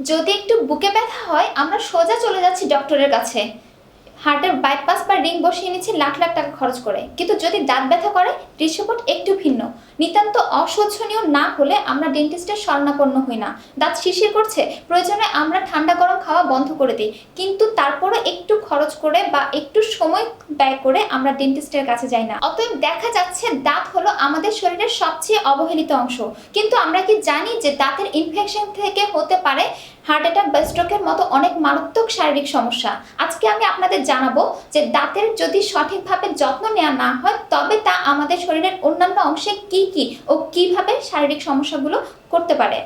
যদি একটু বুকে ব্যথা হয় আমরা সোজা চলে যাচ্ছি ডক্টরের কাছে। হার্টের বাইপাস বা রিং বসিয়ে নিচ্ছি লাখ লাখ টাকা খরচ করে। কিন্তু যদি দাঁত ব্যথা করে, দৃশ্যপট একটু ভিন্ন। নিতান্ত অসহ্যনীয় না হলে আমরা ডেন্টিস্টের শরণাপন্ন হই না। দাঁত শিশির করছে, প্রয়োজনে আমরা ঠান্ডা গরম খাওয়া বন্ধ করে দিই। কিন্তু তারপরে একটু খরচ করে বা একটু সময় ব্যয় করে আমরা ডেন্টিস্টের কাছে যাই না। অতএব দেখা যাচ্ছে দাঁত হলো আমাদের শরীরের সবচেয়ে অবহেলিত অংশ। কিন্তু আমরা কি জানি যে দাঁতের ইনফেকশন থেকে হতে পারে হার্ট অ্যাটাক বা স্ট্রোকের মতো অনেক মারাত্মক শারীরিক সমস্যা। আজকে আমি আপনাদের জানাব যে দাঁতের যদি সঠিকভাবে যত্ন নেওয়া না হয়, তবে তা আমাদের শরীরের অন্যান্য অংশে কি কি ও কীভাবে শারীরিক সমস্যাগুলো করতে পারে।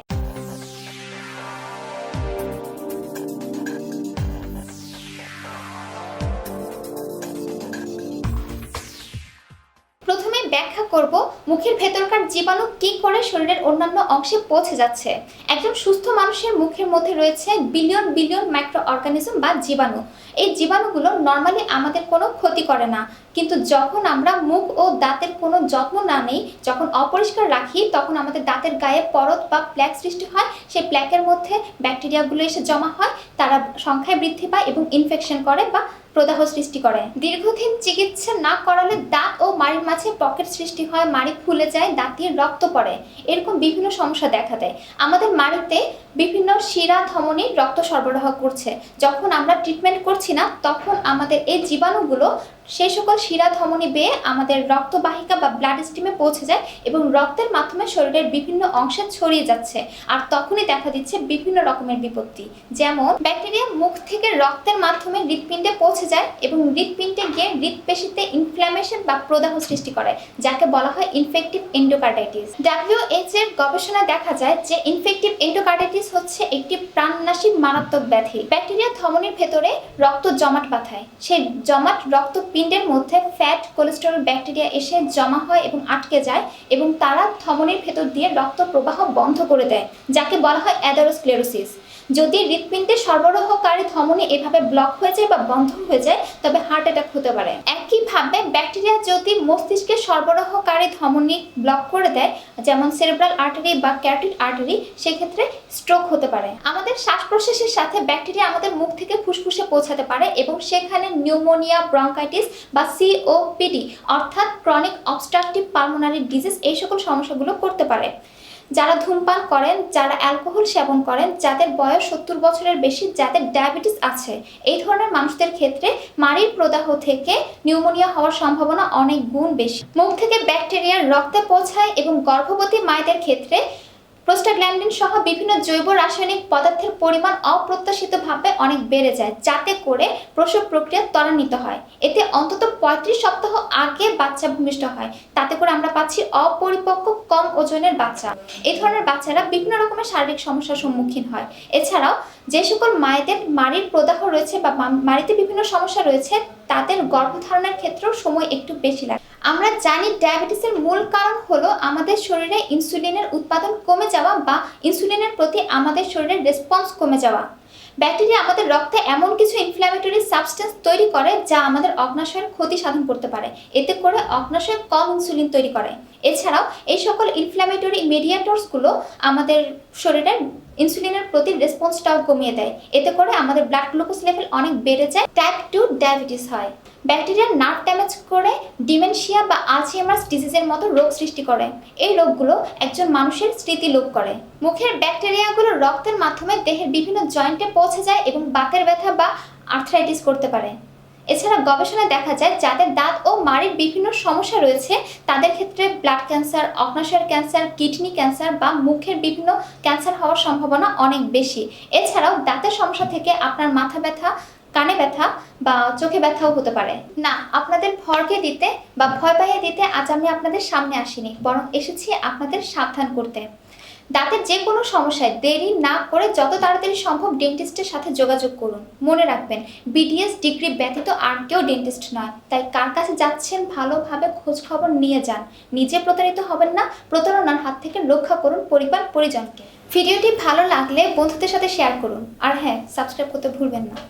করব, মুখের ভেতরকার জীবাণু কি করে শরীরের অন্যান্য অংশে পৌঁছে যাচ্ছে? একজন সুস্থ মানুষের মুখের মধ্যে রয়েছে বিলিয়ন বিলিয়ন মাইক্রো অর্গানিজম বা জীবাণু। এই জীবাণুগুলো নর্মালি আমাদের কোনো ক্ষতি করে না। কিন্তু যখন আমরা মুখ ও দাঁতের কোনো যত্ন না নেই, যখন অপরিষ্কার রাখি, তখন আমাদের দাঁতের গায়ে পরত বা প্ল্যাক সৃষ্টি হয়, সেই প্ল্যাকের মধ্যে ব্যাকটেরিয়াগুলো এসে জমা হয়, তারা সংখ্যায় বৃদ্ধি পায় এবং ইনফেকশন করে বা প্রদাহ সৃষ্টি করে। দীর্ঘদিন চিকিৎসা না করালে দাঁত ও মাড়ির মাঝে পকেট সৃষ্টি হয়, মাড়ি ফুলে যায়, দাঁত দিয়ে রক্ত পড়ে। এরকম বিভিন্ন সমস্যা দেখা দেয়। আমাদের মাড়িতে বিভিন্ন শিরা ধমনী রক্ত সরবরাহ করছে। যখন আমরা ট্রিটমেন্ট করছি না, তখন আমাদের এই জীবাণুগুলো সেই সকল শিরা ধমনী বেয়ে আমাদের রক্তবাহিকা বা ব্লাড স্ট্রিমে পৌঁছে যায় এবং রক্তের মাধ্যমে শরীরের বিভিন্ন অংশে ছড়িয়ে যাচ্ছে আর তখনই দেখা দিচ্ছে বিভিন্ন রকমের বিপত্তি। যেমন ব্যাকটেরিয়া মুখ থেকে রক্তের মাধ্যমে হৃৎপিণ্ডে পৌঁছে যায় এবং হৃৎপিণ্ডে গিয়ে হৃৎপেশিতে ইনফ্ল্যামেশন বা প্রদাহ সৃষ্টি করে, যাকে বলা হয় ইনফেক্টিভ এন্ডোকার্ডাইটিস ডাব্লিউএইচ এর গবেষণায় দেখা যায় যে ইনফেক্টিভ এন্ডোকার্ডাইটিস হচ্ছে একটি প্রাণনাশী মারাত্মক ব্যাধি। ব্যাকটেরিয়া ধমনীর ভেতরে রক্ত জমাট পাঠায় সেই জমাট রক্ত পিণ্ডের মধ্যে ফ্যাট, কোলেস্টেরল, ব্যাকটেরিয়া এসে জমা হয় এবং আটকে যায় এবং তারা ধমনের ভেতর দিয়ে রক্ত প্রবাহ বন্ধ করে দেয়, যাকে বলা হয় অ্যাদারোস্ক্লেরোসিস যদি হৃৎপিণ্ডের সরবরাহকারী ধমনী এভাবে ব্লক হয়ে যায় বা বন্ধ হয়ে যায়, তবে হার্ট অ্যাটাক হতে পারে। একইভাবে ব্যাকটেরিয়া যদি মস্তিষ্কের সরবরাহকারী ধমনী ব্লক করে দেয়, যেমন সেরেব্রাল আর্টারি বা ক্যারোটিড আর্টারি সেক্ষেত্রে স্ট্রোক হতে পারে। আমাদের শ্বাস প্রশ্বাসের সাথে ব্যাকটেরিয়া আমাদের মুখ থেকে ফুসফুসে পৌঁছাতে পারে এবং সেখানে নিউমোনিয়া ব্রঙ্কাইটিস বা সিওপিডি অর্থাৎ ক্রনিক অবস্ট্রাকটিভ পালমোনারি ডিজিজ এই সকল সমস্যাগুলো করতে পারে। যারা ধূমপান করেন, যারা অ্যালকোহল সেবন করেন, যাদের বয়স সত্তর বছরের বেশি, যাদের ডায়াবেটিস আছে, এই ধরনের মানুষদের ক্ষেত্রে মাড়ির প্রদাহ থেকে নিউমোনিয়া হওয়ার সম্ভাবনা অনেক গুণ বেশি। মুখ থেকে ব্যাকটেরিয়া রক্তে পৌঁছায় এবং গর্ভবতী মায়েদের ক্ষেত্রে প্রোস্টাগ্ল্যান্ডিন সহ বিভিন্ন জৈব রাসায়নিক পদার্থের পরিমাণ অপ্রত্যাশিতভাবে অনেক বেড়ে যায়, যাতে করে প্রসব প্রক্রিয়া ত্বরান্বিত হয়। এতে অন্তত পঁয়ত্রিশ সপ্তাহ আগে বাচ্চা ভূমিষ্ঠ হয়। তাতে করে আমরা পাচ্ছি অপরিপক্ক, কম ওজনের বাচ্চা। এই ধরনের বাচ্চারা বিভিন্ন রকমের শারীরিক সমস্যার সম্মুখীন হয়। এছাড়াও, যে সকল মায়েদের মাড়ির প্রদাহ রয়েছে বা মাড়িতে বিভিন্ন সমস্যা রয়েছে, তাদের গর্ভধারণের ক্ষেত্রেও সময় একটু বেশি লাগে। আমরা জানি ডায়াবেটিসের মূল কারণ হলো আমাদের শরীরে ইনসুলিনের উৎপাদন কমে যাওয়া বা ইনসুলিনের প্রতি আমাদের শরীরের রেসপন্স কমে যাওয়া। ব্যাকটেরিয়া আমাদের রক্তে এমন কিছু ইনফ্ল্যামেটরি সাবস্টেন্স তৈরি করে যা আমাদের অগ্নাশয়ের ক্ষতি সাধন করতে পারে। এতে করে অগ্নাশয় কম ইনসুলিন তৈরি করে। এছাড়াও এই সকল ইনফ্ল্যামেটরি মিডিয়েটরসগুলো আমাদের শরীরের ইনসুলিনের প্রতি রেসপন্সটাও কমিয়ে দেয়। এতে করে আমাদের ব্লাড গ্লুকোজ লেভেল অনেক বেড়ে যায়। টাইপ টু ডায়াবেটিস হয়। ব্যাকটেরিয়া নার্ভ ড্যামেজ করে ডিমেনশিয়া বা আলঝেইমার্স ডিজিজের মতো রোগ সৃষ্টি করে। এই রোগগুলো একজন মানুষের স্মৃতি লোপ করে। মুখের ব্যাকটেরিয়াগুলো রক্তের মাধ্যমে দেহের বিভিন্ন জয়েন্টে পৌঁছে যায় এবং বাতের ব্যথা বা আর্থ্রাইটিস করতে পারে। এছাড়া গবেষণায় দেখা যায় যাদের দাঁত ও মাড়ির বিভিন্ন সমস্যা রয়েছে, তাদের ক্ষেত্রে ব্লাড ক্যান্সার অগ্নাশয়ের ক্যান্সার কিডনি ক্যান্সার বা মুখের বিভিন্ন ক্যান্সার হওয়ার সম্ভাবনা অনেক বেশি। এছাড়াও দাঁতের সমস্যা থেকে আপনার মাথা ব্যথা, কানে ব্যথা বা চোখে ব্যথাও হতে পারে। না, আপনাদের ভরকে দিতে বা ভয় পাইয়ে দিতে আজ আমি আপনাদের সামনে আসিনি, বরং এসেছি আপনাদের সাবধান করতে। দাঁতের যে কোনো সমস্যায় দেরি না করে যত তাড়াতাড়ি সম্ভব ডেন্টিস্টের সাথে যোগাযোগ করুন। মনে রাখবেন বিডিএস ডিগ্রি ব্যতীত আর কেউ ডেন্টিস্ট নয়। তাই কার কাছে যাচ্ছেন ভালোভাবে খোঁজ খবর নিয়ে যান। নিজে প্রতারিত হবেন না, প্রতারণার হাত থেকে রক্ষা করুন পরিবার পরিজনকে ভিডিওটি ভালো লাগলে বন্ধুদের সাথে শেয়ার করুন। আর হ্যাঁ সাবস্ক্রাইব করতে ভুলবেন না।